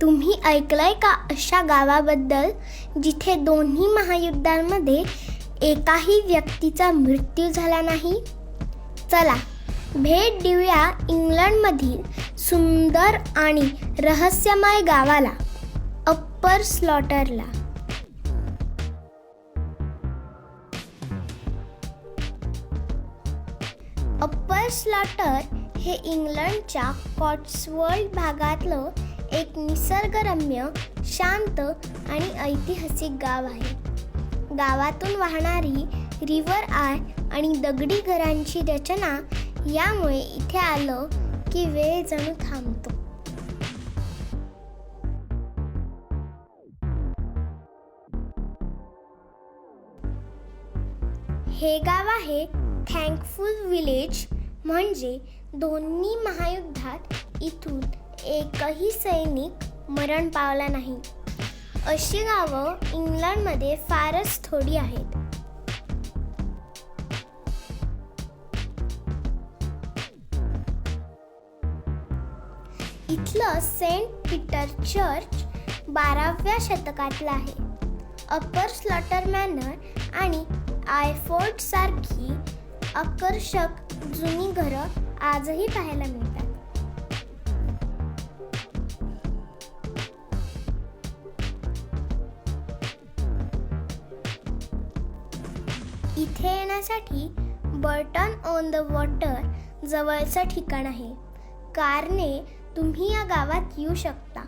तुम्ही ऐकलंय का अशा गावाबद्दल जिथे दोन्ही महायुद्धांमध्ये एकाही व्यक्तीचा मृत्यू झाला नाही? चला भेट देऊया इंग्लंडमधील सुंदर आणि रहस्यमय गावाला अप्पर स्लॉटरला. अप्पर स्लॉटर हे इंग्लंडच्या कॉट्सवर्ल्ड भागातलं एक निसर्गरम्य शांत आणि ऐतिहासिक गाव आहे. गावातून वाहणारी रिव्हर आय आणि दगडी घरांची रचना यामुळे इथे आलं की वेळ जणू थांबतो. हे गाव आहे थँकफुल विलेज म्हणजे दोन्ही महायुद्धात इथून एकही सैनिक मरण पावला नाही. अशी गावं इंग्लंडमध्ये फारच थोडी आहेत. इथलं सेंट पीटर चर्च बाराव्या शतकातलं आहे. अप्पर स्लॉटर मॅनर आणि आयफोर्ट सारखी आकर्षक जुनी घरं आजही पाहायला मिळतात. इथे येण्यासाठी बर्टन ऑन द वॉटर जवळचं ठिकाण आहे. कारने तुम्ही या गावात येऊ शकता.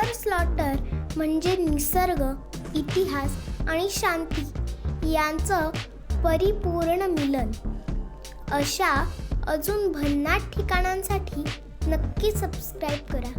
अप्पर स्लॉटर म्हणजे निसर्ग इतिहास आणि शांती यांचं परिपूर्ण मिलन. अशा अजून भन्नाट ठिकाणांसाठी नक्की सबस्क्राईब करा.